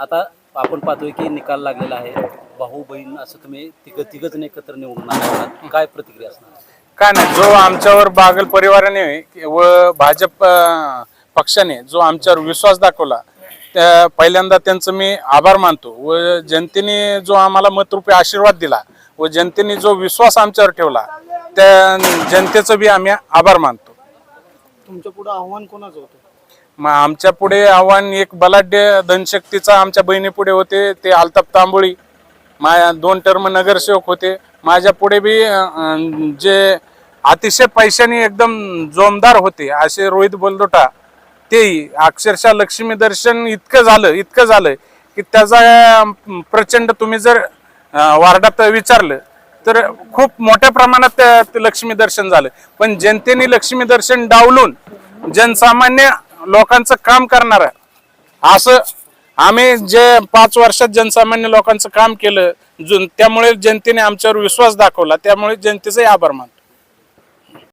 आता आपण पाहतोय की निकाल लागलेला आहे. भाऊ बहीण असं तुम्ही तिघ तिघ जण एकत्र निवडून आहात. काय प्रतिक्रिया असणार? काय नाही जो आमच्यावर बागल परिवाराने व भाजप पक्षाने जो आमच्यावर विश्वास दाखवला त्या पहिल्यांदा त्यांचं मी आभार मानतो. व जनतेने जो आम्हाला मतरूपी आशीर्वाद दिला व जनतेने जो विश्वास आमच्यावर ठेवला त्या जनतेचं बी आम्ही आभार मानतो. तुमच्यापुढे आव्हान कोणाचं होतं? मग आमच्या पुढे आव्हान एक बलाढ्य धनशक्तीचा आमच्या बहिणी पुढे होते ते आलताप तांबोळी. माझ्या दोन टर्म नगरसेवक होते. माझ्या पुढे बी जे अतिशय पैशाने एकदम जोमदार होते असे रोहित बोलदोटा तेही अक्षरशः लक्ष्मी दर्शन इतकं झालं इतकं झालं की त्याचा प्रचंड तुम्ही जर वार्डात विचारलं तर खूप मोठ्या प्रमाणात ते लक्ष्मी दर्शन झालं. पण जनतेने लक्ष्मी दर्शन डावलून जनसामान्य लोकांचं काम करणार असं आम्ही जे पाच वर्षात जनसामान्य लोकांचं काम केलं जो- त्यामुळे जनतेने आमच्यावर विश्वास दाखवला त्यामुळे जनतेचे आभार मानतो.